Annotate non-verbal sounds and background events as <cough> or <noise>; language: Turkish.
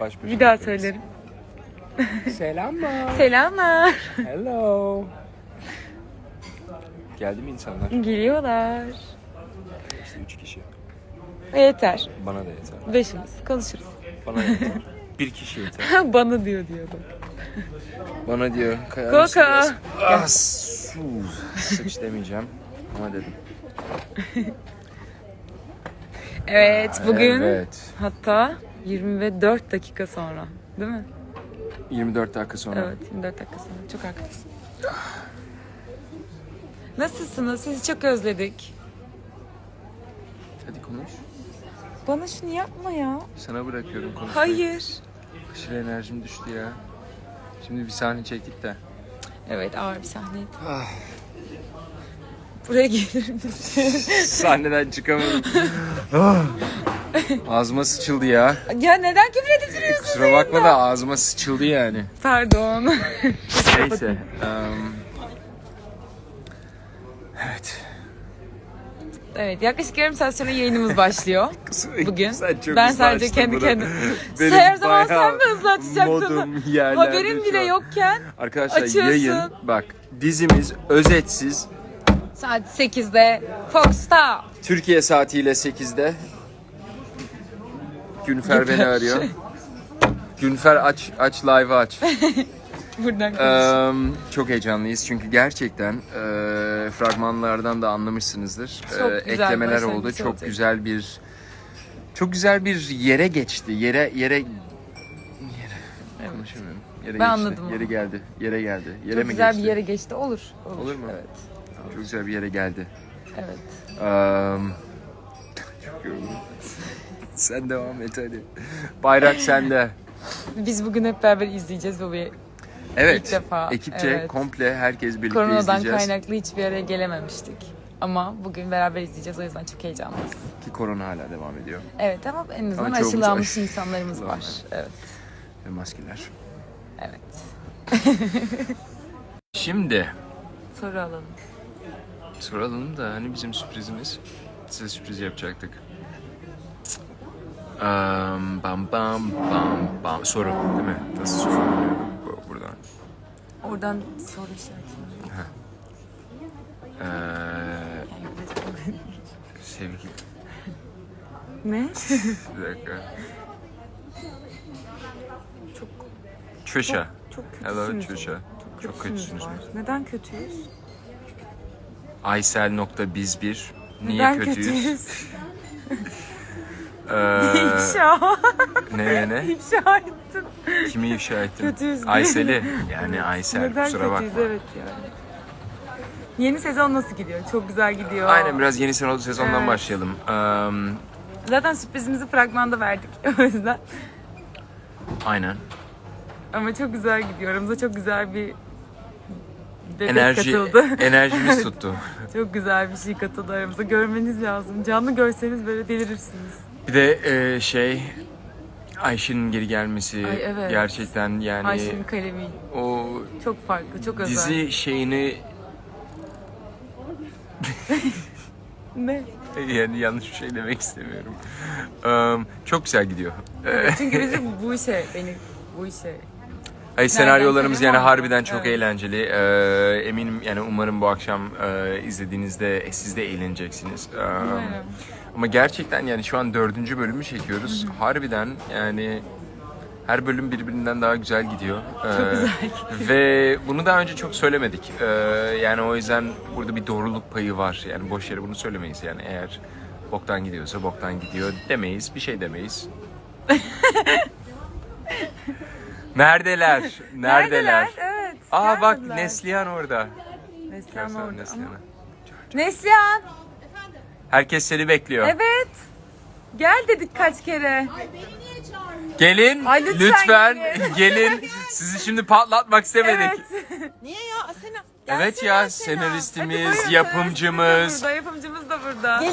Baş başa Bir daha bırakıyoruz. söylerim. Selamlar. Selamlar. Hello. Geldi mi insanlar? Geliyorlar. İşte üç kişi. Yeter. Bana da yeter. Beşimiz. Konuşuruz. Bana yeter. Bir kişi yeter. <laughs> Bana diyor diyordu. Bana diyor. kayar Koko. mısın biraz? Ah, su. Sıç demeyeceğim. Ama dedim. Evet bugün Evet. hatta 20 ve 4 dakika sonra. Değil mi? 24 dakika sonra. Evet 24 dakika sonra. Çok haklısın. Nasılsınız? Sizi çok özledik. Hadi konuş. Bana şunu yapma ya. Sana bırakıyorum konuş. Hayır. Aşırı enerjim düştü ya. Şimdi bir sahne çektik de. Evet ağır bir sahneydi. Ah. Buraya gelir misin? <laughs> Sahneden çıkamadım. Ah. Ağzıma sıçıldı ya. ya neden küfür edip duruyorsun? Kusura bakma da ağzıma sıçıldı yani. Pardon. Neyse. em, evet. evet yaklaşık yarım saat sonra yayınımız başlıyor. <laughs> Bugün. Sen çok Ben sadece kendi bunu. kendime. <laughs> Benim Her zaman sen mi Haberin şu bile yokken Arkadaşlar Açıyorsun. yayın bak dizimiz özetsiz saat 8'de Fox'ta. Türkiye saatiyle 8'de Günfer beni arıyor. Günfer aç aç live aç. <laughs> Buradan konuş. Eee, çok heyecanlıyız çünkü gerçekten eee, fragmanlardan da anlamışsınızdır. Çok Eee, güzel eklemeler başlangıç oldu. Çok olacak. güzel bir çok güzel bir yere geçti. Yere yere yere konuşamıyorum. Yere Ben geçti. anladım Yere onu. geldi. Yere geldi. Yere Çok mi güzel geçti? bir yere geçti. Olur. Olur, Olur mu? Evet. Çok güzel bir yere geldi. Evet. Eee, çok yoruldum. Sen devam et hadi. Bayrak sende. Biz bugün hep beraber izleyeceğiz bu bir Evet. İlk defa, Ekipçe evet. komple herkes birlikte koronadan izleyeceğiz. kaynaklı hiçbir araya gelememiştik. Ama bugün beraber izleyeceğiz o yüzden çok heyecanlıyız. Ki korona hala devam ediyor. Evet ama en azından Ama aşılanmış aşı- insanlarımız var. Evet. Ve maskeler. Evet. Şimdi <laughs> Soru alalım. Soralım da hani bizim sürprizimiz. Size sürpriz yapacaktık. Um, bam bam bam bam. Soru değil mi? Nasıl soru oluyor bu- buradan? Oradan soru işareti. Ee, Yani ne? Bir dakika. Çok çok Hello kötüsünüz. Çöşa. Çok kötüsünüz. var. Neden kötüyüz? Aysel.biz1 Niye Neden kötüyüz? Ee, <laughs> İfşa. ne ne ne? İfşa ettim. Kimi ifşa ettin? Kötüyüz diye. Aysel'i. <laughs> Yani Aysel Neden kusura bakma. kötüyüz evet yani. Yeni sezon nasıl gidiyor? Çok güzel gidiyor. Aynen biraz yeni sezon- sezondan Evet. başlayalım. Eee, Zaten sürprizimizi fragmanda verdik <laughs> o yüzden. aynen. Ama çok güzel gidiyor. Aramıza çok güzel bir bebek Enerji katıldı. enerjimiz tuttu. Çok güzel bir şey katıldı aramıza. Görmeniz lazım. Canlı görseniz böyle delirirsiniz. Bir de eee, şey Ayşe'nin geri gelmesi Ay, evet. gerçekten yani Ayşe'nin kalemi o çok farklı, çok özel. dizi şeyini <laughs> Ne? yani yanlış bir şey demek istemiyorum. Eee, çok güzel gidiyor. Eee, Çünkü <laughs> bizim bu işe, beni bu işe Hayır senaryolarımız yani harbiden çok eğlenceli. Ee, eminim yani umarım bu akşam e, izlediğinizde siz de eğleneceksiniz. Ee, Umarım. ama gerçekten yani şu an dördüncü bölümü çekiyoruz. Harbiden yani her bölüm birbirinden daha güzel gidiyor. Çok Ee, güzel Ve bunu daha önce çok söylemedik. Ee, yani o yüzden burada bir doğruluk payı var. Yani boş yere bunu söylemeyiz. Yani eğer boktan gidiyorsa boktan gidiyor demeyiz. Bir şey demeyiz. <laughs> <laughs> Neredeler? Neredeler? Evet. Aa bak gelmediler. Neslihan orada. Neslihan Görsene orada. Neslihan'ı. Ama- Neslihan. Herkes seni bekliyor. Evet. Gel dedik kaç kere. Gelin Ay, lütfen lütfen gelin. <laughs> gelin. Sizi şimdi patlatmak istemedik. Evet. Niye ya Asena? Evet ya Asena. senaristimiz, Hadi buyurun, yapımcımız. Burada, yapımcımız da burada.